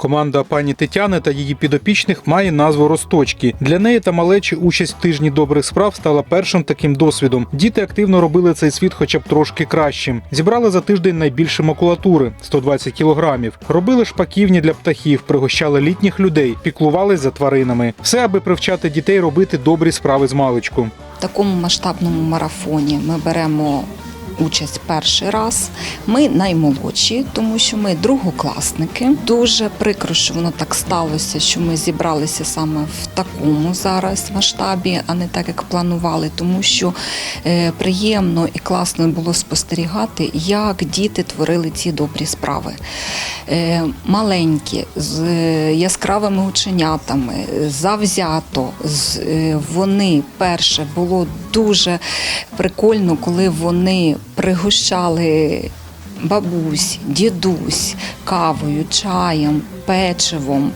Команда пані Тетяни та її підопічних має назву Росточки. Для неї та малечі участь в тижні добрих справ стала першим таким досвідом. Діти активно робили цей світ, хоча б трошки кращим. Зібрали за тиждень найбільше макулатури 120 кілограмів. Робили шпаківні для птахів, пригощали літніх людей, піклувались за тваринами. Все, аби привчати дітей робити добрі справи з маличку. В такому масштабному марафоні ми беремо участь перший раз. Ми наймолодші, тому що ми другокласники. Дуже прикро, що воно так сталося, що ми зібралися саме в такому зараз масштабі, а не так, як планували, тому що е, приємно і класно було спостерігати, як діти творили ці добрі справи. Е, маленькі, з е, яскравими оченятами, завзято. З, вони перше було дуже прикольно, коли вони пригощали бабусь, дідусь кавою, чаєм, печивом,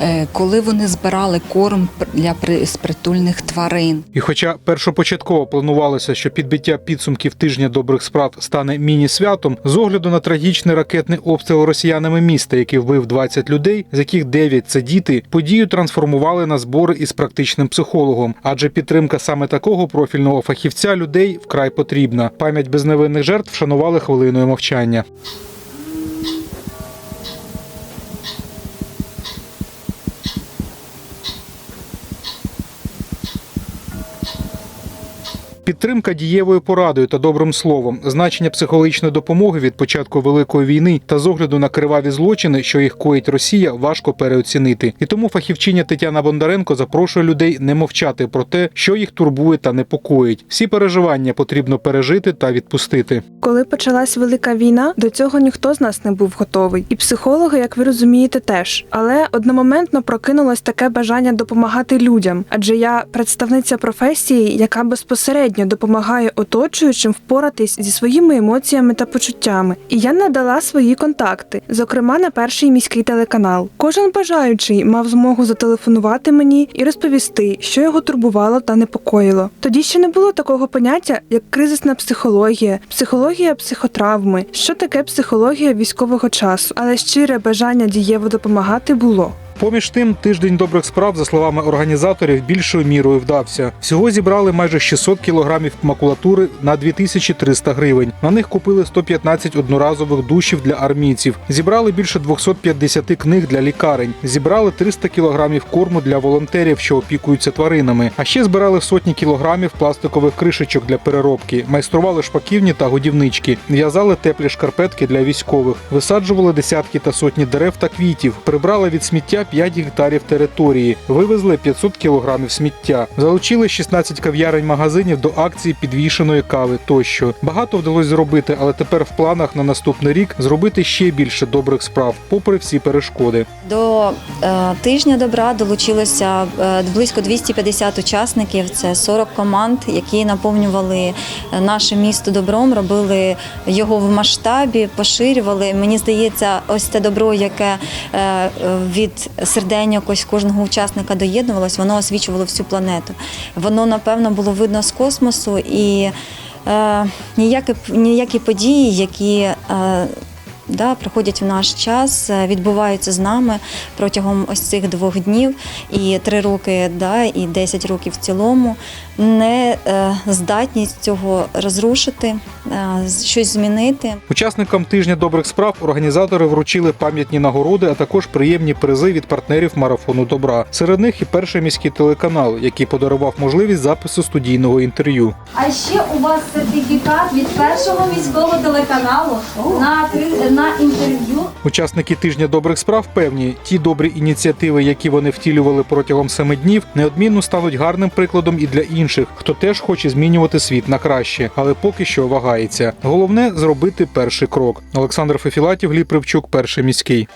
е, коли вони збирали корм для при- спритульних тварин. І хоча першопочатково планувалося, що підбиття підсумків тижня добрих справ стане міні-святом, з огляду на трагічний ракетний обстріл росіянами міста, який вбив 20 людей, з яких 9 – це діти, подію трансформували на збори із практичним психологом, адже підтримка саме такого профільного фахівця людей вкрай потрібна. Пам'ять безневинних жертв вшанували хвилиною мовчання. Підтримка дієвою порадою та добрим словом, значення психологічної допомоги від початку великої війни та з огляду на криваві злочини, що їх коїть Росія, важко переоцінити. І тому фахівчиня Тетяна Бондаренко запрошує людей не мовчати про те, що їх турбує та непокоїть. Всі переживання потрібно пережити та відпустити. Коли почалась велика війна, до цього ніхто з нас не був готовий. І психологи, як ви розумієте, теж. Але одномоментно прокинулось таке бажання допомагати людям, адже я представниця професії, яка безпосередньо допомагає оточуючим впоратись зі своїми емоціями та почуттями. І я надала свої контакти, зокрема на перший міський телеканал. Кожен бажаючий мав змогу зателефонувати мені і розповісти, що його турбувало та непокоїло. Тоді ще не було такого поняття, як кризисна психологія, психологія психотравми, що таке психологія військового часу, але щире бажання дієво допомагати було. Поміж тим, тиждень добрих справ, за словами організаторів, більшою мірою вдався. Всього зібрали майже 600 кілограмів макулатури на 2300 гривень. На них купили 115 одноразових душів для армійців. Зібрали більше 250 книг для лікарень. Зібрали 300 кілограмів корму для волонтерів, що опікуються тваринами. А ще збирали сотні кілограмів пластикових кришечок для переробки, майстрували шпаківні та годівнички, в'язали теплі шкарпетки для військових, висаджували десятки та сотні дерев та квітів, прибрали від сміття 5 гектарів території, вивезли 500 кілограмів сміття, залучили 16 кав'ярень магазинів до акції підвішеної кави тощо. Багато вдалося зробити, але тепер в планах на наступний рік зробити ще більше добрих справ, попри всі перешкоди. До е, тижня добра долучилося е, близько 250 учасників. Це 40 команд, які наповнювали е, наше місто добром, робили його в масштабі, поширювали. Мені здається, ось те добро, яке е, від серденьок якось кожного учасника доєднувалось, воно освічувало всю планету. Воно напевно було видно з космосу і. Е, ніякі, ніякі події, які е, да, проходять в наш час, е, відбуваються з нами протягом ось цих двох днів і три роки, да, і 10 років в цілому, не е, здатність цього розрушити, е, щось змінити. Учасникам тижня добрих справ організатори вручили пам'ятні нагороди, а також приємні призи від партнерів марафону добра. Серед них і перший міський телеканал, який подарував можливість запису студійного інтерв'ю. А ще у вас сертифікат від першого міського телеканалу на, три- на інтерв'ю. Учасники тижня добрих справ певні, ті добрі ініціативи, які вони втілювали протягом семи днів, неодмінно стануть гарним прикладом і для інших, хто теж хоче змінювати світ на краще, але поки що вагається. Головне зробити перший крок. Олександр Фефілатів, Гліб Привчук, перший міський.